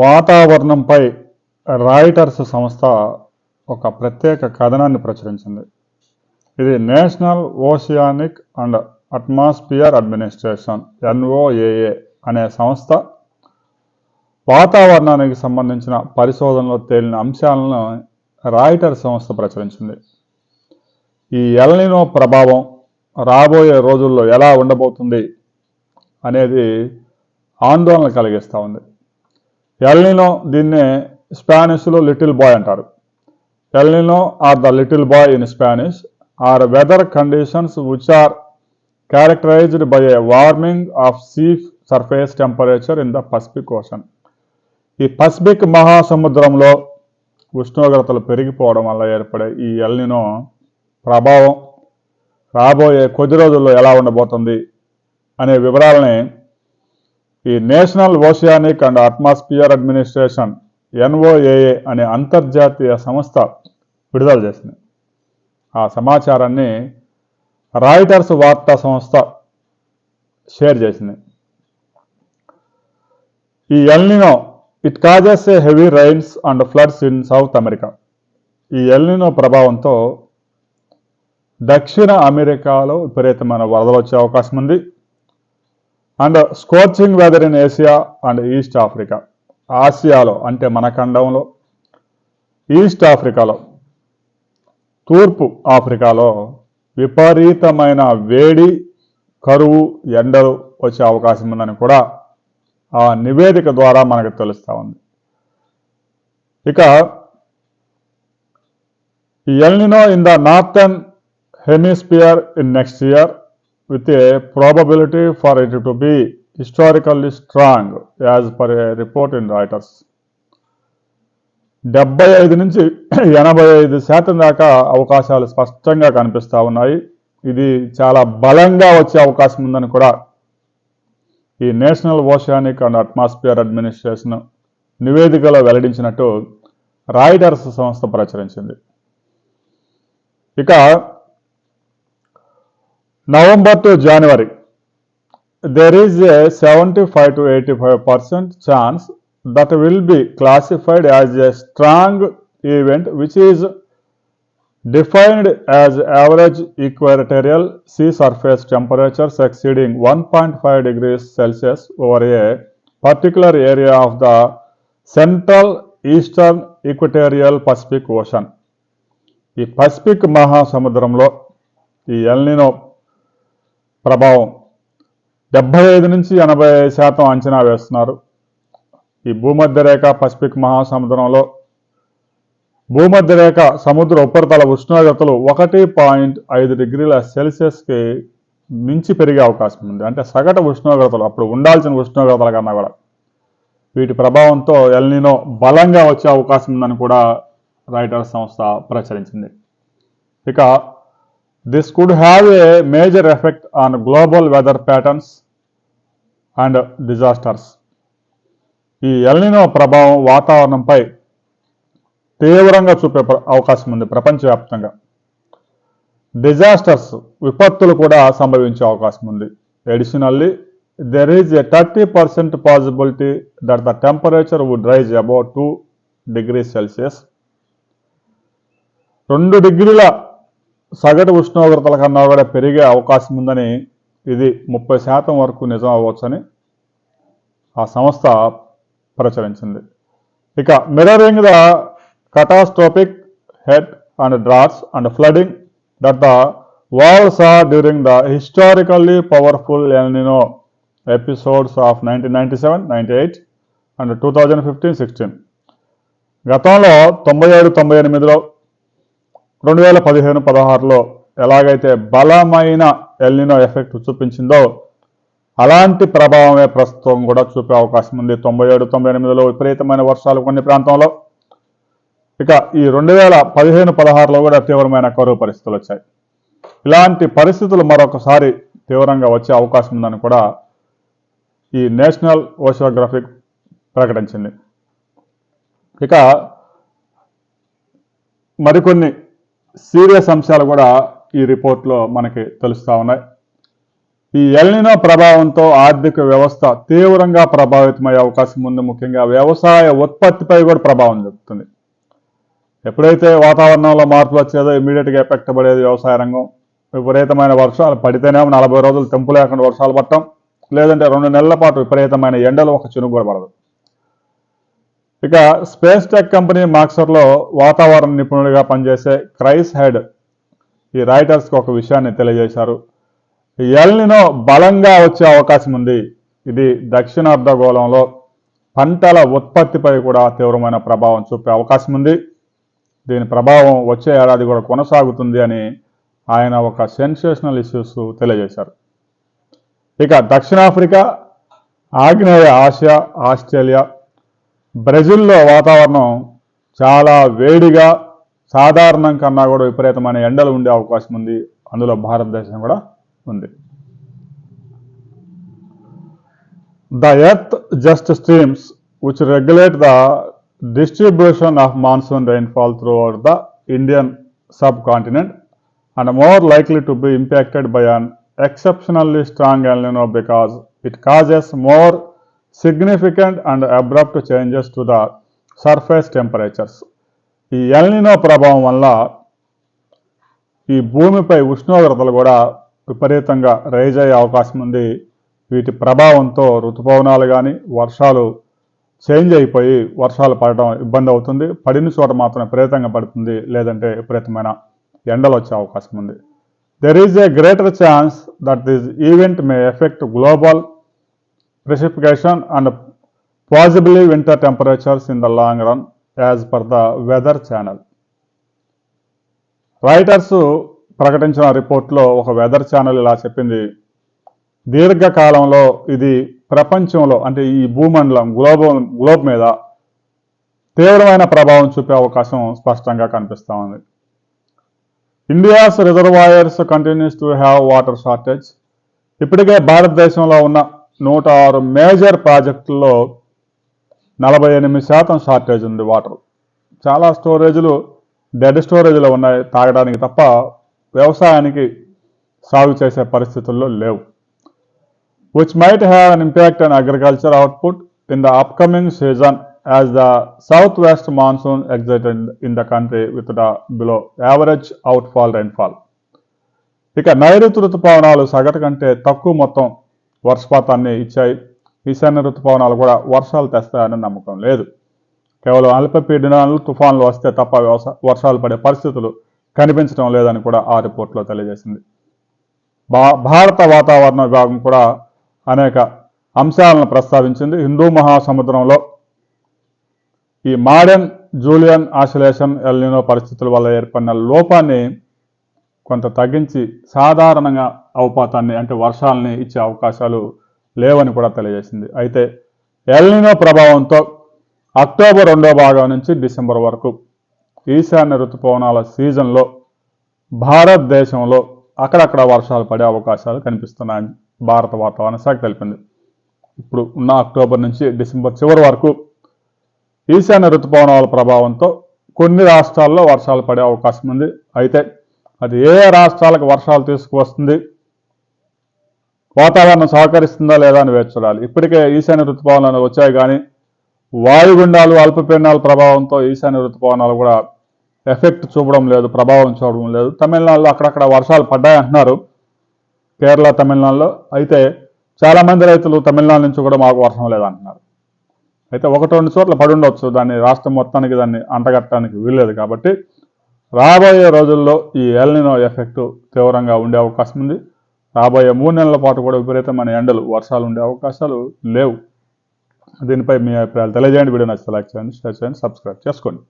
వాతావరణంపై Reuters సంస్థ ఒక ప్రత్యేక కథనాన్ని ప్రచురించింది. ఇది national oceanic and atmosphere administration NOAA అనే సంస్థ వాతావరణానికి సంబంధించిన పరిశోధనలో తేలిన అంశాలను రాయిటర్ సంస్థ ప్రచురించింది. ఈ ఎల్నినో ప్రభావం రాబోయే రోజుల్లో ఎలా ఉండబోతుంది అనేది ఆందోళన కలిగిస్తూ ఉంది. ఎల్నినో దీన్నే స్పానిష్లో లిటిల్ బాయ్ అంటారు. El Nino or the little boy in Spanish are weather conditions which are characterized by a warming of sea surface temperature in the Pacific Ocean ఈ పసిఫిక్ మహాసముద్రంలో ఉష్ణోగ్రతలు పెరిగిపోవడం వల్ల ఏర్పడే ఈ ఎల్నినో ప్రభావం రాబోయే కొద్ది రోజుల్లో ఎలా ఉండబోతుంది అనే వివరాలని ఈ national oceanic and atmosphere administration NOAA అనే అంతర్జాతీయ సంస్థ విడుదల చేసింది. ఆ సమాచారాన్ని రాయిటర్స్ వార్తా సంస్థ షేర్ చేసింది. ఈ El Nino it causes a heavy rains and floods in South America. ఈ ఎల్నినో ప్రభావంతో దక్షిణ అమెరికాలో విపరీతమైన వరదలు వచ్చే అవకాశం ఉంది. And scorching weather in Asia and East Africa. ఆసియాలో అంటే మన ఖండంలో ఈస్ట్ ఆఫ్రికాలో తూర్పు ఆఫ్రికాలో విపరీతమైన వేడి కరువు ఎండలు వచ్చే అవకాశం ఉందని కూడా ఆ నివేదిక ద్వారా మనకు తెలుస్తూ ఉంది. ఇక ఈ El Nino in the northern hemisphere in next year with a probability for it to be historically strong as per a report in Reuters. డెబ్బై ఐదు నుంచి ఎనభై ఐదు శాతం దాకా అవకాశాలు స్పష్టంగా కనిపిస్తూ ఉన్నాయి ఇది చాలా బలంగా వచ్చే అవకాశం ఉందని కూడా ఈ national oceanic and atmosphere administration నివేదికలో వెల్లడించినట్టు రాయిటర్స్ సంస్థ ప్రచురించింది ఇక November to January, there is a 75 to 85 percent chance that will be classified as a strong event which is defined as average equatorial sea surface temperatures exceeding 1.5 degrees Celsius over a particular area of the central eastern equatorial Pacific Ocean. ఈ Pacific మహాసముద్రంలో ఈ El Nino ప్రభావం. డెబ్బై ఐదు నుంచి ఎనభై శాతం అంచనా వేస్తున్నారు. ఈ భూమధ్య రేఖ పసిఫిక్ మహాసముద్రంలో భూమధ్య రేఖ సముద్ర ఉపరితల ఉష్ణోగ్రతలు ఒకటి పాయింట్ ఐదు డిగ్రీల సెల్సియస్కి మించి పెరిగే అవకాశం ఉంది. అంటే సగటు ఉష్ణోగ్రతలు అప్పుడు ఉండాల్సిన ఉష్ణోగ్రతల కన్నా కూడా. వీటి ప్రభావంతో ఎల్నినో బలంగా వచ్చే అవకాశం ఉందని కూడా రైటర్స్ సంస్థ ప్రచురించింది. ఇక this could have a major effect on global weather patterns and disasters ఈ ఎల్నినో ప్రభావం వాతావరణంపై తీవ్రంగా చూపే అవకాశం ఉంది ప్రపంచవ్యాప్తంగా. డిజాస్టర్స్ విపత్తులు కూడా సంభవించే అవకాశం ఉంది. Additionally there is a thirty percent possibility that the temperature would rise about two degree Celsius రెండు డిగ్రీల సగటు ఉష్ణోగ్రతల కన్నా కూడా పెరిగే అవకాశం ఉందని ఇది ముప్పై శాతం వరకు నిజం అవ్వచ్చని ఆ సంస్థ ప్రచురించింది. ఇక mirroring the catastrophic heat and droughts and flooding that the world saw during the historically powerful El Nino episodes of nineteen ninety seven ninety eight and two thousand fifteen sixteen గతంలో తొంభై ఏడు తొంభై ఎనిమిదిలో రెండు వేల పదిహేను పదహారులో ఎలాగైతే బలమైన ఎల్నినో ఎఫెక్ట్ చూపించిందో అలాంటి ప్రభావమే ప్రస్తుతం కూడా చూపే అవకాశం ఉంది. తొంభై ఏడు తొంభై ఎనిమిదిలో విపరీతమైన వర్షాలు కొన్ని ప్రాంతంలో. ఇక ఈ రెండు వేల పదిహేను పదహారులో కూడా తీవ్రమైన కరువు పరిస్థితులు వచ్చాయి. ఇలాంటి పరిస్థితులు మరొకసారి తీవ్రంగా వచ్చే అవకాశం ఉందని కూడా ఈ నేషనల్ ఓషియోగ్రఫిక్ ప్రకటించింది. ఇక మరికొన్ని సీరియస్ అంశాలు కూడా ఈ రిపోర్ట్లో మనకి తెలుస్తూ ఉన్నాయి. ఈ ఎల్నినో ప్రభావంతో ఆర్థిక వ్యవస్థ తీవ్రంగా ప్రభావితమయ్యే అవకాశం ఉంది. ముఖ్యంగా వ్యవసాయ ఉత్పత్తిపై కూడా ప్రభావం చూపుతుంది. ఎప్పుడైతే వాతావరణంలో మార్పు వచ్చేదో ఇమీడియట్గా ఎఫెక్ట్ పడేది వ్యవసాయ రంగం. విపరీతమైన వర్షాలు పడితేనేమో నలభై రోజులు తెంపు లేకుండా వర్షాలు పట్టడం లేదంటే రెండు నెలల పాటు విపరీతమైన ఎండలు ఒక చినుకు కూడా పడదు. ఇక స్పేస్ టెక్ కంపెనీ మాక్సర్లో వాతావరణ నిపుణుడిగా పనిచేసే క్రైస్ హెడ్ ఈ రైటర్స్కి ఒక విషయాన్ని తెలియజేశారు. ఎల్నినో బలంగా వచ్చే అవకాశం ఉంది. ఇది దక్షిణ అర్ధగోళంలో పంటల ఉత్పత్తిపై కూడా తీవ్రమైన ప్రభావం చూపే అవకాశం ఉంది. దీని ప్రభావం వచ్చే ఏడాది కూడా కొనసాగుతుంది అని ఆయన ఒక సెన్సేషనల్ ఇష్యూస్ తెలియజేశారు. ఇక దక్షిణాఫ్రికా ఆగ్నేయ ఆసియా ఆస్ట్రేలియా బ్రెజిల్లో వాతావరణం చాలా వేడిగా సాధారణం కన్నా కూడా విపరీతమైన ఎండలు ఉండే అవకాశం ఉంది. అందులో భారతదేశం కూడా ఉంది. The earth just streams which regulate the distribution of monsoon rainfall through our the Indian subcontinent and more likely to be impacted by an exceptionally strong El Nino because it causes more significant and abrupt changes to the surface temperatures ఈ El Nino ప్రభావం వల్ల ఈ భూమిపై ఉష్ణోగ్రతలు కూడా విపరీతంగా rise అయ్యే అవకాశం ఉంది. వీటి ప్రభావంతో ఋతుపవనాలు కానీ వర్షాలు చేంజ్ అయిపోయి వర్షాలు పడడం ఇబ్బంది అవుతుంది. పడిన చోట మాత్రం విపరీతంగా పడుతుంది. లేదంటే విపరీతమైన ఎండలు వచ్చే అవకాశం ఉంది. There is a greater chance that this event may effect global precipitation and possibly winter temperatures in the long run as per the weather channel Reuters ప్రకటించిన రిపోర్ట్లో ఒక వెదర్ ఛానల్ ఇలా చెప్పింది. దీర్ఘకాలంలో ఇది ప్రపంచంలో అంటే ఈ భూమండలం గ్లోబల్ గ్లోబ్ మీద తీవ్రమైన ప్రభావం చూపే అవకాశం స్పష్టంగా కనిపిస్తూ ఉంది. India's reservoirs continues to have water shortage ఇప్పటికే భారతదేశంలో ఉన్న నూట ఆరు మేజర్ ప్రాజెక్టుల్లో నలభై ఎనిమిది శాతం షార్టేజ్ ఉంది వాటర్. చాలా స్టోరేజ్లు డెడ్ స్టోరేజ్లు ఉన్నాయి తాగడానికి తప్ప వ్యవసాయానికి సాగు చేసే పరిస్థితుల్లో లేవు. Which might have an impact on agriculture output in the upcoming season as the south west monsoon exit in the country with the below average out fall rainfall ఇక నైరుతు ఋతుపవనాలు సగటు కంటే తక్కువ మొత్తం వర్షపాతాన్ని ఇచ్చాయి. ఈశాన్య ఋతుపవనాలు కూడా వర్షాలు తెస్తాయని నమ్మకం లేదు. కేవలం అల్పపీడనాలు తుఫాన్లు వస్తే తప్ప వర్షాలు పడే పరిస్థితులు కనిపించడం లేదని కూడా ఆ రిపోర్ట్లో తెలియజేసింది. భా భారత వాతావరణ విభాగం కూడా అనేక అంశాలను ప్రస్తావించింది. హిందూ మహాసముద్రంలో ఈ మాడర్న్ జూలియన్ ఆసిలేషన్ ఎల్నినో పరిస్థితుల వల్ల ఏర్పడిన లోపాన్ని కొంత తగ్గించి సాధారణంగా అవపాతాన్ని అంటే వర్షాలని ఇచ్చే అవకాశాలు లేవని కూడా తెలియజేసింది. అయితే ఎల్నినో ప్రభావంతో అక్టోబర్ రెండో భాగం నుంచి డిసెంబర్ వరకు ఈశాన్య ఋతుపవనాల సీజన్లో భారతదేశంలో అక్కడక్కడ వర్షాలు పడే అవకాశాలు కనిపిస్తున్నాయని భారత వాతావరణ శాఖ తెలిపింది. ఇప్పుడు ఉన్న అక్టోబర్ నుంచి డిసెంబర్ చివరి వరకు ఈశాన్య ఋతుపవనాల ప్రభావంతో కొన్ని రాష్ట్రాల్లో వర్షాలు పడే అవకాశం ఉంది. అయితే అది ఏ రాష్ట్రాలకు వర్షాలు తీసుకువస్తుంది వాతావరణం సహకరిస్తుందా లేదా అని వేచి చూడాలి. ఇప్పటికే ఈశాన్య ఋతుపవనాలు వచ్చాయి కానీ వాయుగుండాలు అల్పపీడనాల ప్రభావంతో ఈశాన్య ఋతుపవనాలు కూడా ఎఫెక్ట్ చూపడం లేదు ప్రభావం చూపడం లేదు. తమిళనాడులో అక్కడక్కడ వర్షాలు పడ్డాయి అంటున్నారు కేరళ తమిళనాడులో. అయితే చాలామంది రైతులు తమిళనాడు నుంచి కూడా మాకు వర్షం లేదంటున్నారు. అయితే ఒకటి రెండు చోట్ల పడి ఉండొచ్చు దాన్ని రాష్ట్రం మొత్తానికి దాన్ని అంటగట్టడానికి వీల్లేదు కాబట్టి రాబోయే రోజుల్లో ఈ ఎల్నినో ఎఫెక్ట్ తీవ్రంగా ఉండే అవకాశం ఉంది. రాబోయే మూడు నెలల పాటు కూడా విపరీతమైన ఎండలు వర్షాలు ఉండే అవకాశాలు లేవు. దీనిపై మీ అభిప్రాయాలు తెలియజేయండి. వీడియో నచ్చితే లైక్ చేయండి షేర్ చేయండి సబ్స్క్రైబ్ చేసుకోండి.